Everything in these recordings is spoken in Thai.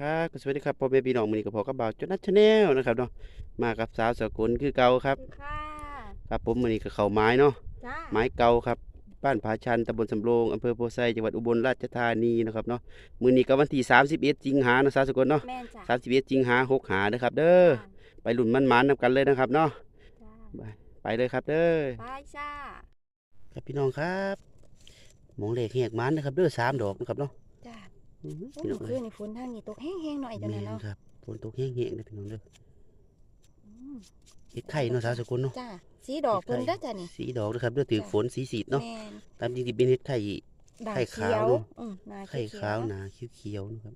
ครับสวัสดีครับพ่อแม่พี่น้องมื้อนี้ก็พอกับบ่าวจนัทชาแนลนะครับเนาะมากับสาวสกุลคือเก่าครับค่ะครับผมมื้อนี้ก็เข้าไม้เนาะจ้าไม้เก่าครับบ้านผาชันตำบลสำโรงอำเภอโพไซจังหวัดอุบลราชธานีนะครับเนาะมื้อนี้ก็วันที่31สิงหาเนาะสาวสกุลเนาะแม่นจ้า31สิงหา6หาเด้อครับ เด้อไปลุ้นมันๆนำกันเลยนะครับเนาะจ้าไปเลยครับเด้อไปจ้าครับพี่น้องครับหมองเลขแหกมันนะครับเด้อสามดอกนะครับเนาะจ้าอื้อหือโอ้ พี่น้องคืเอ้อยนี่ฝนทางนี้ตกแห้งๆหน่อยจังแม่นั้นนเนาะครับฝนตกแห้งๆเด้อพี่น้องเด้ออืมเฮ็ดไข่เนาะสาวสกุลเนาะจ้าสีดอกเพิ่นเด้อจ้านี่สีดอกนะครับเด้อถือฝนสีสีดเนาะแม่นตามจริงที่เป็นเฮ็ดไข่ ด่างไข่เขีขายววเนอะอืมหน้าไข่เขียวขาวหนาเขียวๆนะครับ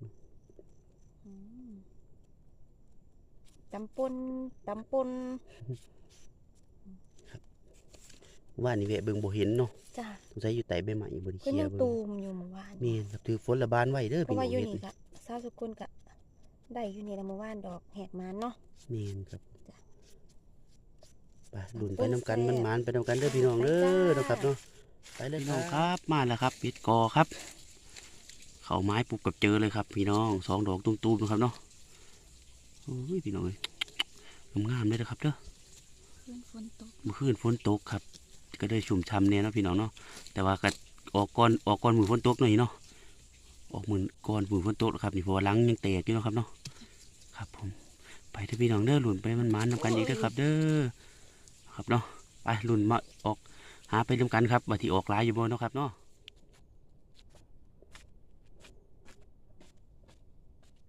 อืมตำปนตำปน ว่านี่แวะเบิ่งบ่เห็นเนาะจ้าสงสัยอยู่ใต้ใบไม้บ่ได้เพิ่นเคลียยัร์งเบิ่ตูงมอยู่เมื่อวานแม่นครับถือฝนระบานไว้เด้อเพพี่ราะน้อว่างอยู่เฮ็ดนี่ก็สาวสกุลก็ได้อยู่นี่ละเมื่อวานดอกแหกมานเนาะ แม่นครับจ้ะไปลุ้นไปเบิ่งนํกันแซ่บมันหมานไปนํกันเด้อพี่น้องเด้อไปจ้านะครับเนาะไปเลยพี่น้องครับ มาแล้วครับปิดกอครับ เข้าไม้ปุ๊บกับเจอเลยครับ พี่น้องสองดอกตุ้มๆนะครับเนาะโอ้ยพี่น้องเอ้ยงามๆเลยนะครับเด้อ ฝนตก เมื่อคืนฝนตกครับ ก็ได้ชุ่มช่ำเนี่ยนาะพี่น้องเนาะแต่ว่าก็ออกก่อนออกก่อนมือฝนตกหน่อยเนาะออกมือก่อนมือฝนตกครับนี่เพราะว่าลังยังแตกอยู่นะครับเนาะครับผมไปเถอะพี่น้องเด้อหลุนไปมันมานนำกันอีกเด้อครับ เด้อครับเนาะไปหลุนมาออกหาไปนำกันครับว่าที่ออกลายอยู่บ่เนาะครับเนาะ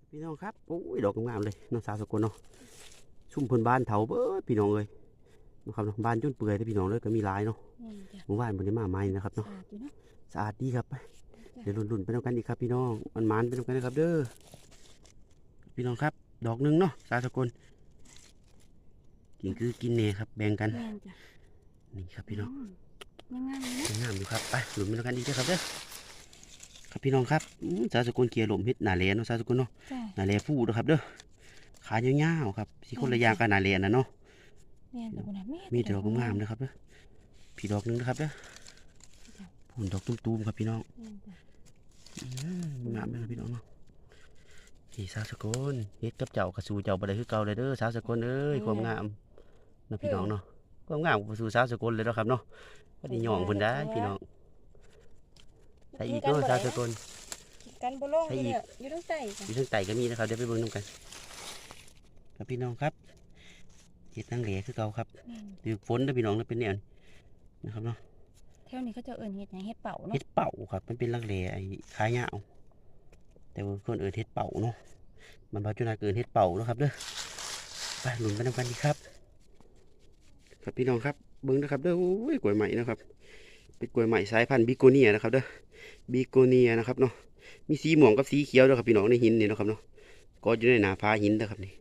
พี่น้องครับโอ้ยดอกงามเลยน้องสาวสกุลเนาะชุ่มพิ่นบ้านเถาเบิดพี่น้องเอ้ย นะครับเนาะบ้านจุนเปื่อยที่พี่น้องเลยก็มีหลายเนาะแม่นจ้าหมู่บ้านบนนี้มาใหม่นะครับสะเนาะอาดอยู่เนาะสะอาดดีครับไปเดี๋ยวรุ่นๆไปน้ำกันอีกครับ พี่น้องมันมันๆไปน้ำกันนะครับ เด้อพี่น้องครับ ดอกหนึงเนาะสาสกุลกินคือกินเน่ครับ แบ่งกันแม่นจ้านี่ครับพี่น้องยังงามอยู่เนาะงามอยู่ครับไปหลุนไปน้ำกันอีกเด้อครับเด้อครับพี่น้องครับอืมสาสกุลเกียร์หลมเฮ็ดหนาเลเนาะสาสกุลเนาะจ้าหนาเลฟูนะครับ เด้อขายาวๆครับสีคนละอย่างกับหนาเลนะเนาะแม่นจ้าบุญนะแม่นมีแต่ดอกงามๆนะครับเด้อพี่ดอกหนึงนะครับเด้อผลดอกตุ้มๆครับพี่น้องแม่นจ้าอืมงามเลยครับพี่น้องเนาะพี่สาวสกุลเฮ็ดกับเจ้ากระสูเจ้าบ่ได้คือเก่าเลยเด้อสาวสกุลเอ้ยความงามนะพี่น้องเนาะความงามกระสูสาวสกุลเลยเนาะครับเนาะพอดีหย่องเพิ่นได้พี่น้องใส่อีกเด้อสาวสกุลกันบ่ลงใส่อยู่อีกเนี่ยอยู่ตรงใต้จ้ะอยู่ทางใต้ก็มีนะครับเดี๋ยวไปเบิ่งนํกันครับพี่น้องครับ เฮ็ดนางเหลคือเก่าครับแม่นถือฝนเด้อพี่น้องนะเป็นแนวนี้นะครับเนาะแถวนี้เขาเจะเอิ้นเฮ็ดหยังเฮ็ดเป่าเนาะเฮ็ดเป่าครับมันเป็นลังเลไอ้ขายาวแต่ว่าคนอื่นเฮ็ดเป่าเนาะมันบาจุนาเกินเฮ็ดเป่าเนาะครับเด้อไปหลุนไปนำกันดีครับครับพี่น้องครับเบิ้งนะครับเด้อโอ้ยกล้วยใหม่นะครับเป็นกล้วยใหม่สายพันธุ์บิโกเนียนะครับเด้อบิโกเนียนะครับเนาะมีสีม่วงกับสีเขียวเด้อครับพี่น้องในหินนี่เนาะครับเนาะก็อยู่ในหนาผาหินนะครับนี่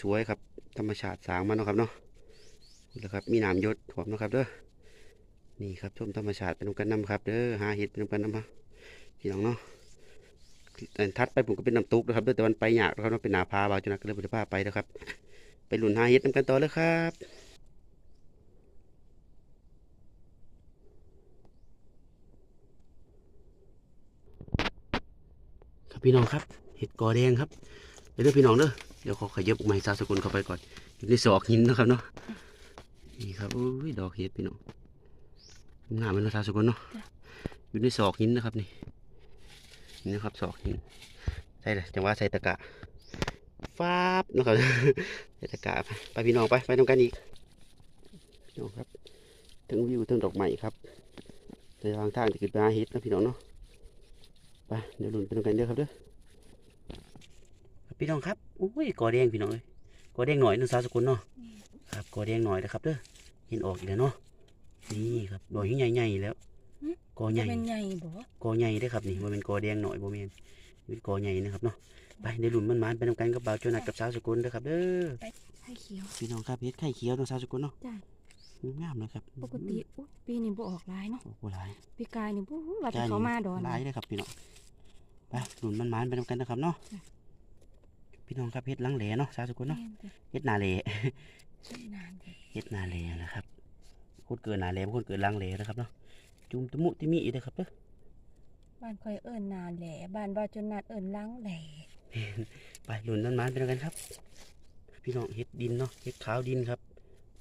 สวยๆครับ ธรรมชาติสร้างมาเนะครับเนาะนี่แหละครับมีน้ำยดถ่วมเนะครับเด้อนี่ครับชมธรรมชาติเป็นนำกันนำครับเด้อหาเห็ดเป็นนำกันนำมาพี่น้องเนาะอันทัดไปผมก็เป็นน้ำตุกนะครับเด้อแต่วันไปหยากนะครับเนาะเป็นหนาพาบาจนะก็เลยบ่ได้พาไปนะครับ ไปหลุนหาเห็ดนำกันต่อเลยครับครับพี่น้องครับ เห็ดกอแดงครับเดี๋ยวเด้อพี่น้องเด้อ เดี๋ยวขอขยับไม้ซาสกุลเข้าไปก่อนอยู่ในศอกหินนะครับเนาะนี่ครับอุ้ยดอกเห็ดพี่น้องงามเป็นภาษาสกลเนาะอยู่ในศอกหินนะครับนี่นี่นะครับศอกหินใช่เลยจังหวะใส่ตะกะฟาบนะครับใส่ตะกะไปไปพี่น้องไปไปตรงกันอีกพี่น้องครับถึงวิวถึงดอกไม้ครับในทางทางจะขึ้นไปหาเห็ดนะพี่น้องเนาะไปเดี๋ยวลุ้นไปตรงกันเด้อครับเด้อครับ พี่น้องครับอุ้ยกอแดงพี่น้องเอ้ยกอแดงหน่อยนึกสาวสกุลเนาะครับกอแดงหน่อยนะครับเด้อเห็นออกอีกแล้วเนาะนี่ครับดอกใหญ่ๆแล้วกอใหจะญ่เป็นใหญ่บ่กอใหญ่เด้อครับนี่มันเป็นกอแดงหน่อยบ่แม่นเป็นกอใหญ่นะครับเนาะไปในหลุมมันมันๆไปนำกันกับบ่าวโจนัดกับสาวสกุลเด้อครับเด้อไข่เขียวพี่น้องครับเฮ็ดไข่เขียวน้องสาวสกุลเนาะจ้ะงามเลยครับปกติอุ๊ยปีนี้บ่ออกหลายเนาะโอ้โหหลายปีกายนี่บ่ว่าแต่จ้เขามาดอนหลายเลยครับพี่น้องไปหลุมมันมันๆไปนำกันนะครับเนาะจ้ะ พี่น้องครับเฮ็ดหลังแหลเนาะสาวสกุลเนาะแม่นจ้ะเฮ็ดหนาแหลใช่นานเลยเฮ็ดหนาแหลนะครับคนเกิดหนาแหลบางคนเกิดหลังแหลนะครับเนาะจุ่มตะมุตะมิอีกเด้อครับเด้อบ้านคอยเอิ้นนานแหล่บ้านบ่าวจนนัดเอิ้นล้างแหล่แไปหลุนต้นไม้ไปด้วยกันครับ พี่น้องเห็ดดินเนาะเห็ดขาวดินครับ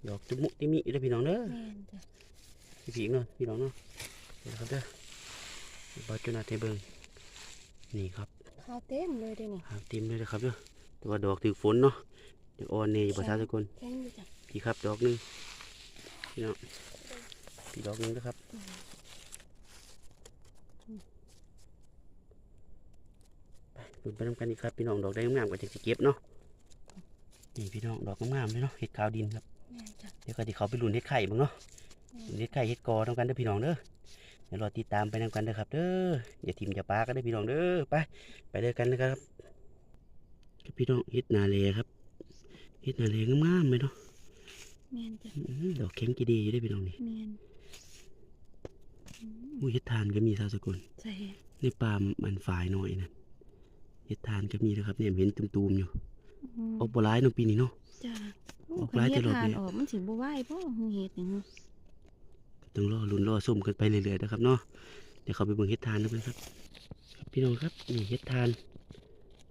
ดอกตุมุติมิเด้อพี่น้องเด้อแม่นจ้ะพี่ผีเนาะพี่น้องเนาะเดี๋ยวครับเด้อเบาจุนาเทเบิงนี่ครับข้าวเต็มเลยเด้อนี่หาเต็มเลยนะครับเด้อ แต่ว่าดอกถือฝนเนาะเดี๋ยวอ่อนเนยอยู่ประชาชนแข็งอยู่จ้ะพี่ครับดอกหนึงพี่น้องพี่ดอกหนึงนะครับไปลุ้นไปน้ำกันอีกครับพี่น้องดอกได้งามๆกว่าจะเก็บเนาะนี่พี่น้องดอกงามๆเลยเนาะเห็ดขาวดินครับแม่นจ้ะเดี๋ยวก็ที่เขาไปลุ้นเห็ดไข่บ้างเนาะลุ้นเห็ดไข่เห็ดกอต้องกันเด้อพี่น้องเด้อเดี๋ยวรอติดตามไปนำกันเด้อครับเด้ออย่าทิมอย่าปากันเด้อพี่น้องเด้อไปไปเด้อกันนะครับครับ พี่น้องเห็ดนาเลครับเห็ดนาเลงามๆเลยเนาะแม่นจ้ะอื้อดอกแข็งกีดีอยู่ได้อพี่น้องนี่แม่นอืมอุ้ยเห็ดทานก็มีสาวสกุลใช่ในปาล์มมันฝายหน่อยนะเห็ดทานก็มีนะครับเนี่ยเห็นตุ่มๆอยู่อืมออกบัวร้ายเนาะปีนี้เนาะจ้ะออกหลายคันตลอดเฮ็ทานเลยออกมันสิบ่ไหวบ่ฮู้เฮ็ดหยังต้องรอลุ้นรอส้มกันไปเรื่อยๆนะครับเนาะเดี๋ยวเขาไปเบิ่งเห็ดทานนะครับครับ พี่น้องครับนี่เห็ดทาน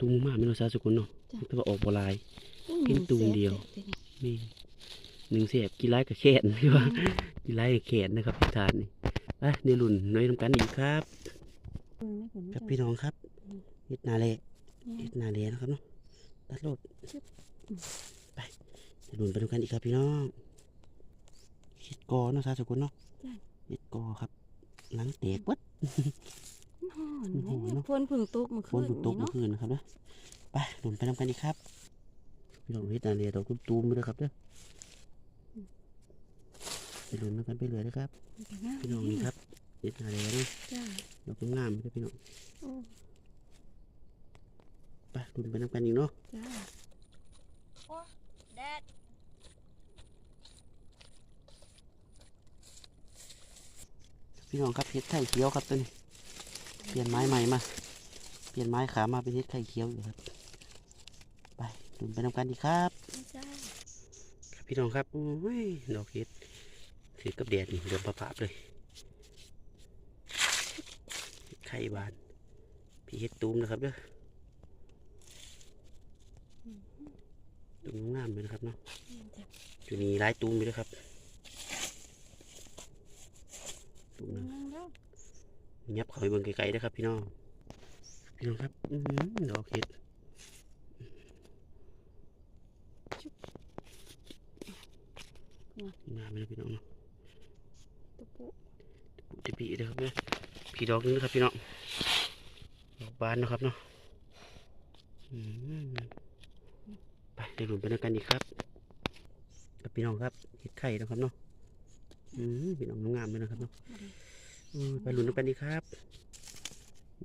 ตุ่มมากไม่น้องสาวสกุลเนาะแต่ว่าออกบัวร้ายกินตูมเดียวนี่หนึ่งเสียบกินไรกับแขนพี่ว่ากินไรกับแขนนะครับเห็ดทานนี่ไปในรุ่นน้อยน้ำกันอีกครับครับพี่น้องครับเห็ดนาเลเห็ดนาเลนะครับเนาะตัดโลดไปในรุ่นไปดูกันอีกครับพี่น้องเห็ดกอเนาะสาวสกุลเนาะเห็ดกอครับหลังแตกวัด ฮ้อนโอ้โหเนอะฝนเพึ่งตกเมื่อฝคืนนตกตกนี่เมื่เนาะอคืนนะครับเนาะไปหนุนไปนำกันอีกครับพี่น้องเฮ็ดนาเรียดอกตุ้มๆไปเลยครับเด้อไปหนุนนำกันไปเลยนะครับพี่น้องนี่ครับเฮ็ดนาเรียเนาะจ้าดอกงามๆไปเลยพี่น้องโอ้ไปหนุนไปนำกันอีกเนาะจ้าแดดพี่น้องครับเฮ็ดไข่เขียวครับตัวนี้ เปลี่ยนไม้ใหม่มา เปลี่ยนไม้ขามาเป็นเฮ็ดไข่เขียวอยู่ครับ ไปหนุนไปนำกันอีกครับจ้าครับพี่น้องครับโอ้ยดอกเห็ดถือกับแดดนี่เดือมประปาบเลยไข่บาน พี่เห็ดตูมนะครับเด้อตูมงามเลยนะครับเนาะจ้าอยู่นี่หลายตูมไปเลยครับตูมหนึงนั่งแล้ว ยับเข้าไปเบิ่งไกลๆนะครับ พี่น้อง พี่น้องครับอืดอกเห็ดงามเลยพี่น้องเนาะตุ๊ปุจะปีนะครับเนี่ยพี่ดอกนึงนะครับพี่น้องดอกบานนะครับเนาะไปเดี๋ยวหลุนไปด้วยกันอีกครับกับพี่น้องครับเห็ดไข่นะครับเนาะพี่น้องงามเลยนะครับเนาะ มไปหลุนด้วยกันอีกครับ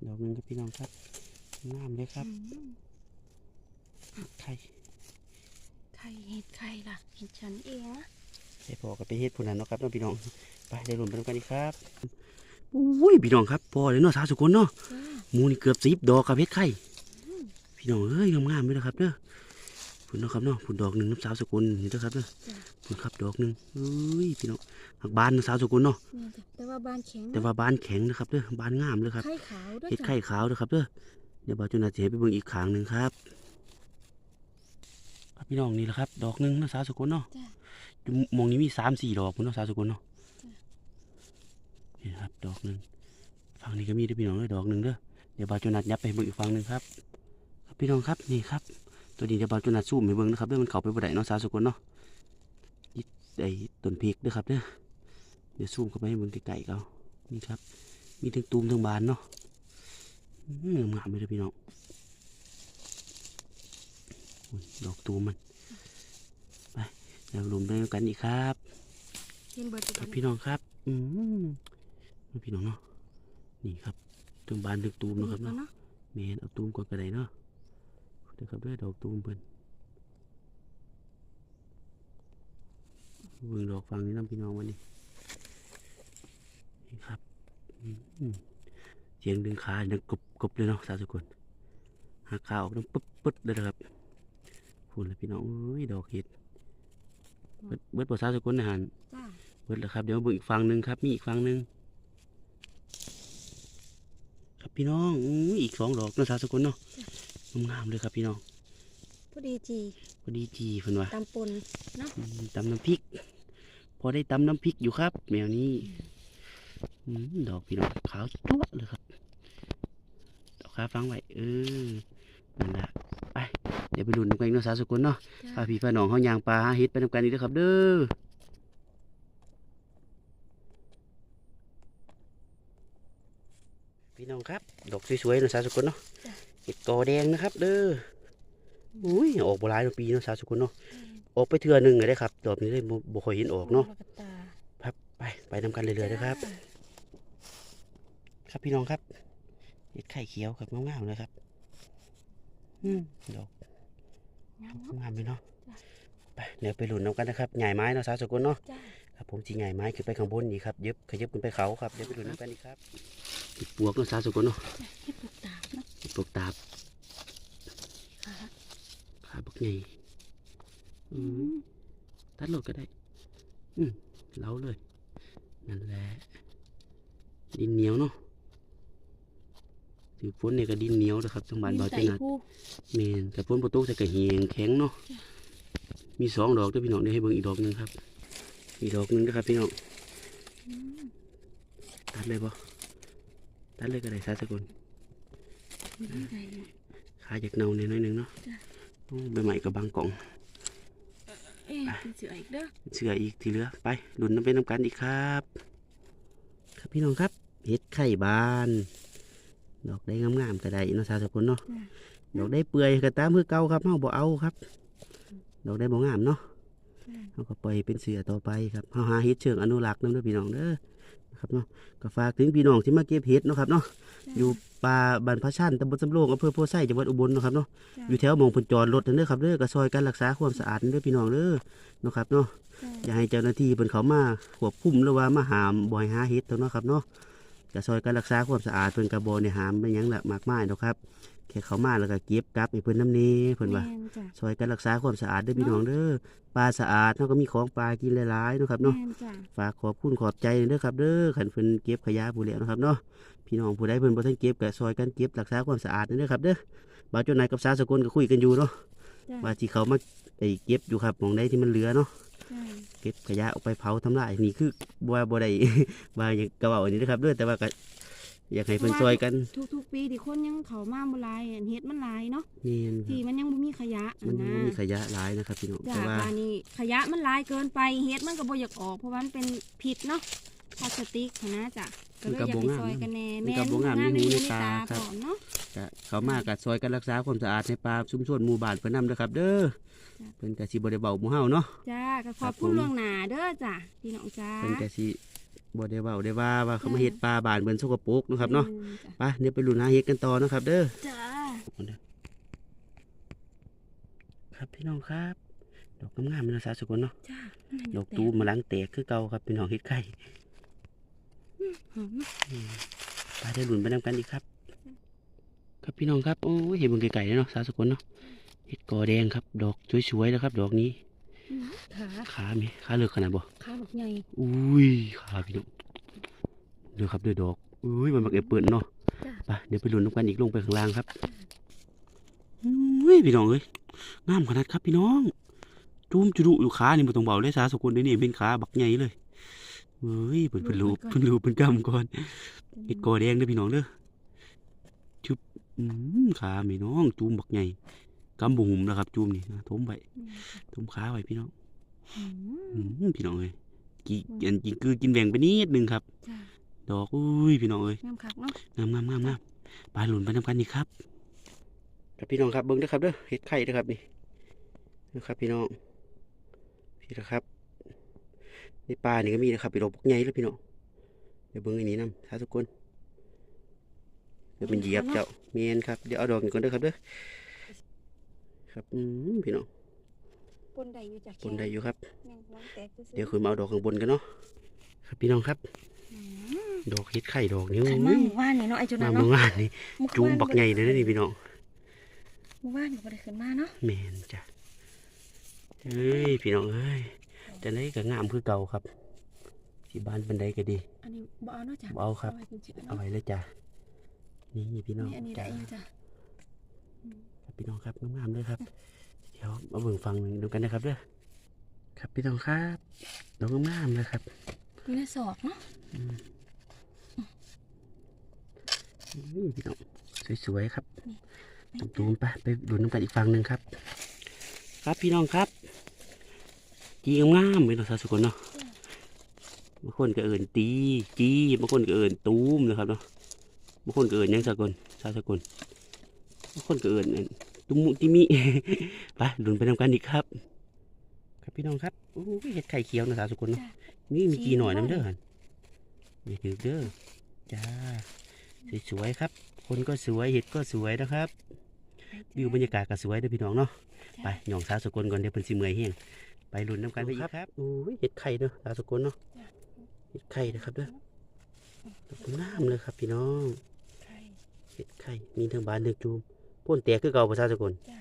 ดอกหนึงครับพี่น้องครับงามเลยครับอืมไข่ไข่เห็ดไข่ล่ะเห็ดฉันเองนะได้พอกับไปเฮ็ดพูนนั้นเนาะครับเนาะพี่น้องไปเดี๋ยวหลุนไปด้วยกันอีกครับอุ้ยพี่น้องครับพอเลยเนาะสาวสุกลเนาะจ้าหมูนี่เกือบสิบดอกครับเฮ็ดไข่พี่น้องเอ้ยงามๆเลยนะครับเด้อผุ นเนาะครับเนาะผุนดอกหนึ่งน้ำสาวสกุลนี่เด้อครับเด้อผุนครับดอกหนึ่งเอ้ยพี่น้องหักบานน้ำสาวสกุลเนาะเนี่ยจ้ะแต่ว่าบานแข็งแต่ว่าบานแข็งนะครับเด้อบานงามเลยครับไข่ขาวด้วยเฮ็ดจ้ะไข่ขาวเด้อครับเด้อเดี๋ยวบ่าวจุนาจะให้ไปเบิ่งอีกขางหนึ่งครับครับพี่น้องนี่แหละครับ ดอกหนึ่งน้ำสาวสกุลเนาะจ้ะอยู่หมองนี้มีสามสี่ดอกพุ่นเนาะสาวสกุลเนาะจ้ะนี่นะครับดอกหนึ่งฝั่งนี้ก็มีเด้อพี่น้องเด้อดอกหนึ่งเด้อเดี๋ยวบ่าวจุนายับไปเบิ่งอีกฝั่งหนึ่งครับ ครับพี่น้องครับนี่ครับ ตัวนี้จะบาจุนัดซูมให้เบิ่งนะครับเด้อมันเข้าไปบ่ได้เนาะสาวสกุลเนาะนี่ไอ้ต้นพริกเด้อครับเด้อเดี๋ยวซูมเข้าไปให้เบิ่งไกลๆเอานี่ครับ มีทั้งตูมทั้งบานเนาะอื้องามเลยเด้อพี่น้องอุ้ยดอกตูมมันไปเดี๋ยวรวมไปด้วยกันอีกครับเห็นเบิดครับพี่น้องครับ อืมพี่น้องเนาะนี่ครับทั้งบานทั้งตูมเนาะครับเนาะเนาะแมนเอาตูมก่อนก็ได้เนาะ เดี๋ยวครับด้วยดอกตูมเพิ่นเบิ่งดอกฟังนี่น้ำพี่น้องวันนี้นี่ครับอืมเสียงดึงขาดังกรุบกรุบเลยเนาะสาวสุกลหักขาออกดังปึ๊บปึ๊บเลยนะครับพูดเลยพี่น้องเอ้ยดอกเห็ดเบิดเบิดปอสาวสุกลนะฮันจ้าเบิดแล้วครับเดี๋ยวมาเบิ่งอีกฝั่งหนึ่งครับมีอีกฝั่งหนึ่งครับพี่น้องอื้ออีกสองดอกเนาะสาวสกุลเนาะ งามๆเลยครับพี่น้องพอดีจีพอดีจีเพิ่นว่าตำปนเนาะอืมตำน้ำพริก พอได้ตำน้ำพริกอยู่ครับ แมวนี้อืมดอกพี่น้องขาวจั๊วะเลยครับดอกขาฟังไว้เออนั่นละไปเดี๋ยวไปลุ้นน้ำกันอีกเนาะสาวสกุลเนาะจ้าพาพี่พาน้องเขายางปลาหาเฮ็ดไปนำกันอีกเด้อครับ เด้อพี่น้องครับ ดอกสวยๆเนาะสาวสกุลเนาะ เห็ดกอแดงนะครับ เด้ออุ้ยออกบ่หลายเนาะปีเนาะสาวสกุลเนาะออกไปเทื่อหนึงเลยได้ครับดอกนี้เลยบ่บ่ค่อยเห็นออกเนาะแล้วตาครับไปไปนำกันเรื่อยๆนะครับ ครับพี่น้องครับเห็ดไข่เขียวครับงามๆเลยครับอืมดอกงามเนาะงามเลยเนาะจ้ะไปเดี๋ยวไปหลุนน้ำกันนะครับใหญ่ไม้เนาะสาวสกุลเนาะจ้าครับผมจีใหญ่ไม้ขึ้นไปข้างบนนี่ครับเย็บขยับขึ้นไปเขาครับเดี๋ยวไปหลุนน้ำกันอีกครับเห็ดปวกเนาะสาวสกุลเนาะเฮ็ด ปลูกตาบเนาะเห็ดปวกตาบค่ะขาบักใหญ่อือืมมตัดโหลดก็ได้ อืมเล้าเลย นั่นแหละ ดินเหนียวเนาะถือฝนเนี่ยก็ดินเหนียวนะครับจังหวัดเบาใส่จังหวัดผู้เมนแต่ฝนประตูใส่กระเหียงแข็งเนาะ มีสองดอกเด้วยพี่น้องเดี๋ยวให้เบิ่งอีกดอกหนึงครับ อีกดอกหนึงนะครับพี่น้องอืมตัดเลยบ่ตัดเลยก็ได้สาสกุลมีที่ใดเนาะ ขาจากเนาเนี่ยน้อยหนึงเนาะจ้ะโอ้ใบใหม่กับบางกล่องเอ๊ะเป็นเสืออีกเด้อเสืออีกที่เหลือไปดุนน้ำเป็นน้ำกันอีกครับ ครับพี่น้องครับเห็ดไข่บาน ดอกได้งามๆก็ได้เนาะสาวสกุลเนาะจ้าดอกได้เปื่อยก็ตามเพื่อเก่าครับเฮาบ่เอาครับ ดอกได้บ่งามเนาะจ้าเฮาก็ปล่อยเป็นเสือต่อไปครับเฮาหาเห็ดเชิงอนุรักษ์นำเด้อพี่น้องเด้อนะ ครับเนาะก็ฝากถึงพี่น้องที่มาเก็บเห็ดเนาะครับเนาะอยู่ป่าบ้านพระชันตำบลสำโรงอำเภอโพไซจังหวัดอุบลเนาะครับเนาะจ้าอยู่แถวหมองเพิ่นจอดรถนั่นเด้อครับเด้อก็ซอยกันรักษาความสะอาดนั่นเด้อพี่น้องเด้อเนาะครับเนาะจ้าอย่าให้เจ้าหน้าที่เพิ่นเขามาควบคุมหรือว่ามาหามบ่ให้หาเฮ็ดตัวเนาะครับเนาะก็ซอยการรักษาความสะอาดเพิ่นก็บ่ได้หามเป็นหยังละมากมายดอกครับ แค่เขามาแล้วก็เก็บกลับให้เพิ่นนำนี้เพิ่นว่าแม่จ้าซอยการรักษาความสะอาดเด้อพี่น้องเด้อปลาสะอาดเฮาก็มีของปลากินหลายๆเนาะครับเนาะแม่จ้าฝากขอบคุณขอบใจเด้อครับ เด้อคันเพิ่นเก็บขยะผู้แล้วนะครับเนาะพี่น้องผู้ใดเพิ่นบ่ทันเก็บก็ซอยกันเก็บรักษาความสะอาดนั่นเด้อครับเด้อบ่าวเจ้านายกับสาวสกลก็คุยกันอยู่เนาะจ้าว่าสิเขามาไอ้เก็บอยู่ครับหมองใดที่มันเหลือเนาะจ้าเก็บขยะออกไปเผาทำลายนี่คือบัวบัวใดบาอย่างกระเป๋าอันนี้นะครับด้วยแต่ว่าก็ อยากให้เพิ่นช่วยกันทุกๆปีที่คนยังเขามาบ่หลายอันเฮ็ดมันหลายเนาะนี่นที่มันยังบ่มีขยะมันนะยังบ่มีขยะหลายนะครับพี่น้องจ้าแต่ว่าบานนี้ขยะมันหลายเกินไปเฮ็ดมันก็บ่อยากออกเพราะว่ามันเป็นผิดเนาะพลาสติกหั้นนะจ้ะก็เลยอยากให้ซอยกันแน่มันแม่ก็บ่งามนในหูในตาพครับร้อมเนาะก็เขามากัช่วยกันรักษาความสะอาดในป่าชุมชนหมู่บ้านเพิ่นนำนะครับ เด้อจ้ะเพิ่นก็สิบ่ได้เบาหมู่เฮาเนาะจ้าก็ขครัอบบคุณผมล่วงหน้าเด้อจ้ะพี่น้องจ้าเพิ่นก็สิ บ่ได้เบาได้ว่าว่าเขามาจ้ะเฮ็ดป่าบ้านเพิ่นสกปรกเนาะครับเนาะอืมไปเดี๋ยวไปลุ้นหาเฮ็ดกันต่อเนาะครับ เด้อจ้าครับพี่น้องครับ ดอกงามๆเนาะสาวสกุลเนาะจ้าดอกตูมมาลังแตกคือเก่าครับพี่น้องเฮ็ดไข่หอมเนาะไปเดินหลุนไปนำกันอีกครับ ครับพี่น้องครับโอ้ยเห็นเบนไก่ๆเลยเนาะสาวสกุลเนาะเห็ดกอแดงครับ ดอกสวยๆแล้วครับ ดอกนี้ อืมขาขามีขาเลือกขนาดบ่ขาบักใหญ่อุ้ยขาพี่น้องเดูครับเดูดอกอุ้ยมันบักเอเปิดเนาะจ้าไปเดี๋ยวไปหลุนน้ำกันอีกลงไปข้างล่างครับอุ้ยพี่น้องเอ้ยงามขนาดครับพี่น้องจุ้มจุดุอยู่ขานี่บ่ต้องเบาเลยสาวสกุลเดี๋ยวนี้เป็นขาบักใหญ่เลยเฮ้ยเพิ่นเพิ่นรูปเพิ่นรูปเพิ่นกำก่อนเห็ดกอแดงเด้อพี่น้องเด้อชุบอืมขาพี่น้องจูมบักใหญ่ กำบุหุ่มแล้วครับจูมนี่นะทมไปอืมทมขาไว้พี่น้องอือืมมพี่น้องเอ้ยกิอันกินคือกินแบ่งไปนิดนึงครับจ้าดอกอุ้ยพี่น้องเอ้ยงามคักเนาะงามงามงามงามปลาหลุนไปนำกันนี่ครับครับพี่น้องครับเบิ้งเด้อครับเด้อเห็ดไข่เด้อครับนี่นะครับพี่น้องพี่นะครับในปลานี่ก็มีนะครับพี่ดอกบักใหญ่เลยพี่น้องเดี๋ยวเบิ้งอันนี้นำท้าทุกคนเดี๋ยวมันเหยียบเจ้าเมียนครับเดี๋ยวเอาดอกนี้ก่อนเด้อครับเด้อ ครับอืมพี่น้องปนได้อยู่จ้ะคนได้อยู่ครับแม่งน้องแตกซื่อๆเดี๋ยวคุยมาเอาดอกข้างบนกันเนาะครับพี่น้องครับอืมดอกเห็ดไข่ดอกนี้ขันมาหมู่บ้านนี่เนาะไอ้จุดมานั้นเมื่เนาะอวานนี่มื้อจูมบักใหญ่เลยนะนี่พี่น้องหมู่บ้านนี่บ่ได้ขึ้นมาเนาะแมนจ้ะเอ้ยพี่น้องเอ้ยจะไหนก็งามคือเก่าครับที่บ้านบันไดก็ดี อันนี้บ่เอาเนาะจ้ะบ่เอาครับไว้เป็นเชือกเอาเนาะไว้เลยจ้ะนี่พี่น้องนี่อันนี้ได้จ้ะอยู่จ้ะ พี่น้องครับงามๆเลยครับ เดี๋ยวมาเบิ่งฟังหนึ่งดูกันนะครับเด้อครับพี่น้องครับดอกงามๆเลยครับมีในศอกเนาะนี่พี่น้องสวยๆครับตูมๆไปไปดูน้ำกันอีกฝั่งหนึ่งครับ ครับพี่น้องครับจีงามๆเป็นภาษาสกลเนาะบางคนก็เอิ่นตีจีบางคนก็เอิ่นตูมนะครับเนาะบางคนก็เอิ่นหยังสกลชาวสกลบางคนก็เอิ่นอัน ตุมุติมิไปลุ้นไปทำกันอีกครับ ครับพี่น้องครับโอ้ยเห็ดไข่เขียวนะสาวสกุลเนาะนี่มีจีหน่อยน้ำเด้อหั่นนี่ถือเด้อจ้าสวยๆครับ คนก็สวยเห็ดก็สวยนะครับวิวบรรยากาศก็สวยเด้อพี่น้องเนาะไปหย่องสาวสกุลก่อนเดี๋ยวเพิ่นสิเมื่อยเฮงไปลุ้นน้ำกันไปอีกครับโอ้ยเห็ดไข่เด้อสาวสกุลเนาะเห็ดไข่นะครับเด้อดอกงามเลยครับพี่น้องไข่เห็ดไข่มีทั้งบานทั้งจูม พ่นแตกคือเก่าภาษาสกุลจ้ะ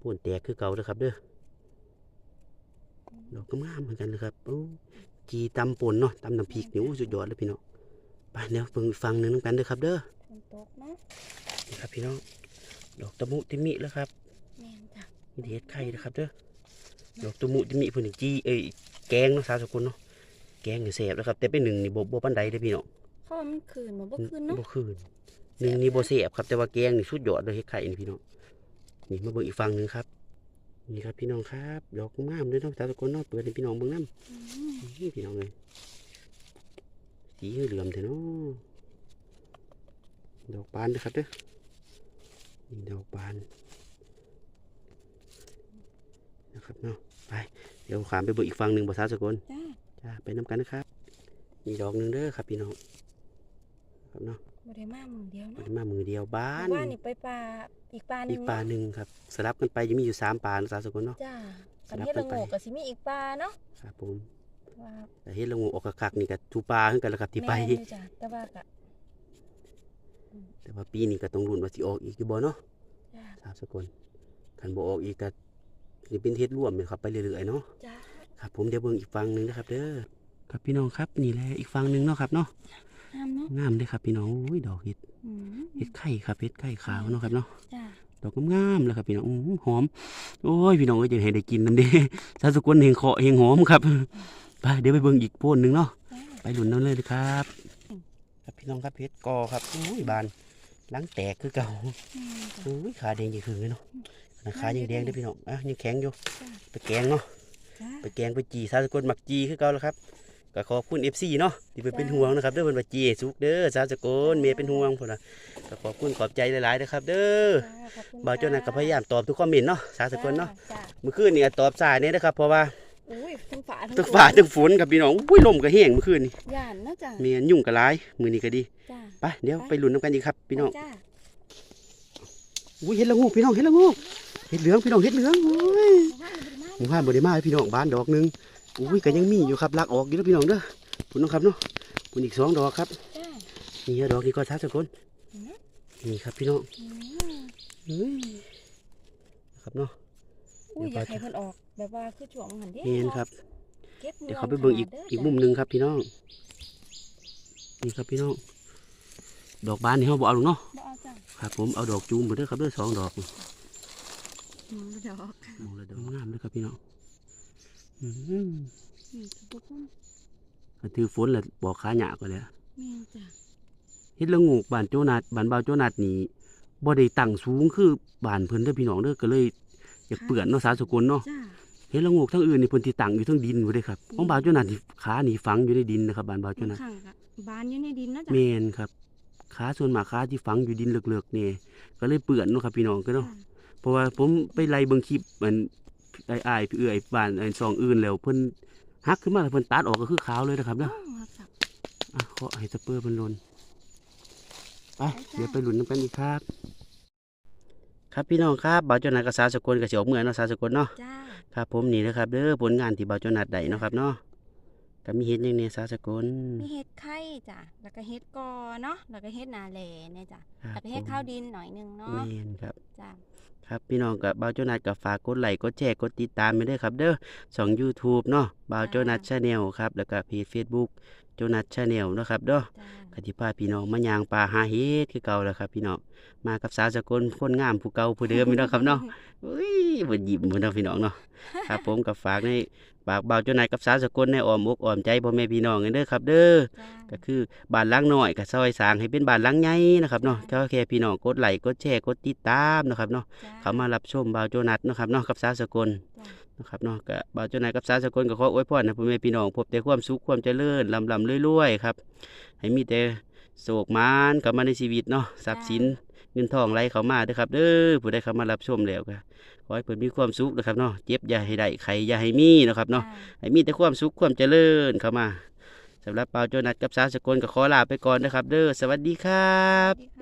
พ่นแตกคือเก่าเด้อครับเด้อดอกก็งามเหมือนกันเลยครับโอ้จีตำป่นเนาะตำน้ำพริกนี่โอ้สุดยอดเลยพี่น้องไปเดี๋ยวเพิ่งฟังหนึ่งน้ำกันเด้อครับ เด้อฝนตกเนาะนี่ครับพี่น้องดอกตะมุติมิแล้วครับแม่นจ้ะนี่เด็ดไข่นะครับเด้อดอกตะมุติมิเพิ่นนี่จีเอ้ยแกงเนาะสาวสกุลเนาะแกงนี่แซ่บนะครับ แต่เป็นหนึ่งนี่บ่บ่ปานใดเด้อพี่น้องเพราะว่ามันคืนมาบ่คืนเนาะบ่คืน หนึ่งนี่บ่แซ่บครับแต่ว่าแกงนี่สุดยอดเลยเฮ็ดไข่นี่พี่น้องนี่มาเบิ่งอีกฝั่งหนึงครับนี่ครับพี่น้องครับดอกงามเลยเนาะสาวสกุลเนาะเปิดให้พี่น้องเบิ่งนำอืมนี่พี่น้องเลยสีเหลือมเถอะเนาะดอกบานนะครับเด้อนี่ดอกบานนะครับเนาะไปเดี๋ยวขามไปเบิกอีกฝั่งหนึ่งภาษาสกลจ้าจ้าไปน้ำกันนะครับนี่ดอกหนึ่งเด้อครับพี่น้องครับเนาะ บ่ได้มามือเดียวมันเนาะมามือเดียวบ้านว่านี่ไปปลาอีกปลาหนึอีงกปลาหนึ่งครับสลับกันไปจะมีอยู่สามปลาภาษาสกลเนาะจ้าสกันลับเฮ็ดกัละนโงไปกก็สิมีอีกปลาเนาะครับผมว่าแต่เฮ็ดละงูออกคักๆนี่กับทูปลาขึ้นกันแล้วครับที่ไปแม่นอยู่จ้ะแต่ว่าก็แต่ว่าปีนี้ก็ต้องรุ่นว่าสิออกอีกอยู่บ่เนาะจ้าสาวสกลคันบ่ออกอีกก็สิเป็นเฮ็ดร่วมเลยครับไปเรื่อยๆเนาะจ้าครับผมเดี๋ยวเบิ่งอีกฝั่งหนึงนะครับเด้อครับพี่น้องครับนี่แหละอีกฝั่งหนึงเนาะครับเนาะ งามเนาะงามเลยครับพี่น้องอุ้ยดอกเห็ดอืมเห็ดไข่ครับเห็ดไข่ขาวเนาะครับเนาะจ้าดอกงามๆเลยครับพี่น้องอื้อหอมโอ้ยพี่น้องเอ้ยจะให้ได้กินนำเด้สาวสกลเฮงเคาะเฮงหอมครับไปเดี๋ยวไปเบิ่งอีกโพนหนึงเนาะจ้าไปหลุนน้ำเลยนะครับครับพี่น้องครับเห็ดกอครับอุ้ยบานหลังแตกคือเก่าอืมจ้ะอุ้ยขาแดงยี่คือเลยเนาะขายังแดงเด้อพี่น้องอะยังแข็งอยู่จ้าไปแกงเนาะจ้าไปแกงไปจีสาวสกลหมักจีคือเก่าแล้วครับ ก็ขอบคุณ FC เนาะที่เพิ่นเป็นห่วงนะครับเด้อเพิ่นว่าจีให้สุกเด้อสาวสกลเมียเป็นห่วงพุ่นน่ะก็ขอบคุณขอบใจหลายๆนะครับ เด้อจ้าขอบคุณบ่าวเจ้านั้นก็พยายามตอบทุกคอมเมนต์เนาะสาวสกลเนาะจ้าเมื่อคืนนี่ก็ตอบสายเนี่ยนะครับเพราะว่าอุ้ยทั้งฝาตึกฟ้าตึกฝนครับพี่น้องอุ้ยลมก็แห้งเมื่อคืนนี่ย่านเนาะจ้าเมียนยุ่งก็หลายมื้อนี้ก็ดีจ้าไปเดี๋ยวไปลุ้นนํกันอีกครับพี่น้องจ้าอุ้ยเฮ็ดละงูพี่น้องเฮ็ดละงูเฮ็ดเหลืองพี่น้องเฮ็ดเหลืองอุ้ยว่ามันบ่ได้มาหมู่บ้านบ่ได้มาพี่น้องบ้านดอกหนึง อุ้ยก็ยังมีอยู่ครับลักออกอยู่เด้อพี่น้องเด้อพุ่นเนาะครับเนาะพุ่นอีกสองดอกครับจ้านี่ดอกนี้ก็ทักสกุลอืมนี่ครับพี่น้องอืมเฮ้ยนะครับเนาะอุ้ยอยากให้เพิ่นออกแบบว่าคือช่วงหันเด้เห็นครับเก็บเดี๋ยวเขาไปเบิ่งอีกอีกมุมหนึงครับพี่น้อง นี่ครับพี่น้อง ดอกบานนี่เขาบอกเอาลงเนาะบ่เอาจ้ะครับผมเอาดอกจูมไปเด้อครับเด้อสองดอกอืมดอกมองแล้วดอกงามเลยครับพี่น้อง อืมอืมทุกคนก็ถือฝนแล้วบอกขาหยาก็แล้วแม่นจ้ะเฮ็ดละงูกบ้านโจนัดบ้านบ่าวโจนัดนี่บ่ได้ตั้งสูงคือบ้านเพิ่นเด้อพี่น้องเด้อก็เลยอยากเปื่อนเนาะสาสกุลเนาะจ้าเฮ็ดละงูกทั้งอื่นนี่เพิ่นสิตั้งอยู่เทั้งดินบ่ได้ครับของบ่าวโจนัดนี่ขานี่ฝังอยู่ในดินนะครับบ้านบ่าวโจบางนัดครั้งก็บานอยู่ในดินเนาะจ้ะแม่นครับขาส่วนมากขาที่ฝังอยู่ดินเลือกๆนี่ก็เลยเปื่อนเนาะครับพี่น้องก็เนาะจ้ะเพราะว่าผมไปไล่เบิ่งคลิปมัน ไอ้อ้ายพี่เอื้อยบ้านไอ้ซองอื่นแล้วเพิ่นหักขึ้นมาแล้วเพิ่นตัดออกก็คือขาวเลยนะครับเนาะครับจ้ะอะขอให้สเปอร์มันลนไปเดี๋ยวไปหลุนน้ำกันอีกครับ ครับพี่น้องครับบ่าวจนัดกับสาวสกลกับเสียวเมืองเนาะสาวสกลเนาะครับผมนี่นะครับเด้อผลงานที่บ่าวจนัดได้เนาะครับเนาะก็มีเฮ็ดย่างนี้สาวสกลมีเห็ดไข่จ้ะแล้วก็เห็ดกอเนาะแล้วก็เห็ดนาแลเนี่ยจ้ะแล้วก็เห็ดข้าวดินหน่อยหนึงเนาะแม่นครับจ้า ครับพี่น้องกับบ่าวโจนัดกับฝากกดไลค์กดแชร์กดติดตามไปด้วยครับ เด้อสองยูทูบเนาะบ่าวโจนัดชาแนลครับแล้วก็เพจเฟซบุ๊ก โจนัสชาแนลนะครับเด้อจ้ากติพาพี่น้องมายางปลาหาเฮ็ดคือเก่าแล้วครับ พี่น้องมากับสาวสกลคนงามผู้เก่าผู้เดิมพี่น้องครับเนาะอุ้ยบ่ยิ้มเพิ่นเนาะพี่น้องเนาะครับผมกับฝากในฝากบ่าวเจ้านายกับสาวสกลในอ้อมอกอ้อมใจพ่อแม่พี่น้องกันเด้อครับ เด้อจ้าก็คือบ้านหลังน้อยก็ซอยสร้างให้เป็นบ้านหลังใหญ่นะครับเนาะก็แค่พี่น้องกดไลค์กดแชร์กดติดตามนะครับเนาะจ้าเขามารับชมบ่าวโจนัสเนาะครับเนาะกับสาวสกลจ้า นะครับเนาะก็บ่าวเจ้านายกับสาวสกลก็ขออวยพรให้พ่อแม่พี่น้องพบแต่ความสุขความเจริญลำลำรวยๆครับให้มีแต่โศกมานกลับมาในชีวิตเนาะทรัพย์สินเงินทองไหลเข้ามาเด้อครับเด้อผู้ใดเข้ามารับชมแล้วก็ขอให้เพิ่นมีความสุขนะครับเนาะเจ็บอย่าให้ได้ใครอย่าให้มีนะครับเนาะให้มีแต่ความสุขความเจริญเข้ามาสำหรับบ่าวโจนัสกับสาวสกลก็ขอลาไปก่อนนะครับ เด้อสวัสดีครัสบวัสดีค่ะ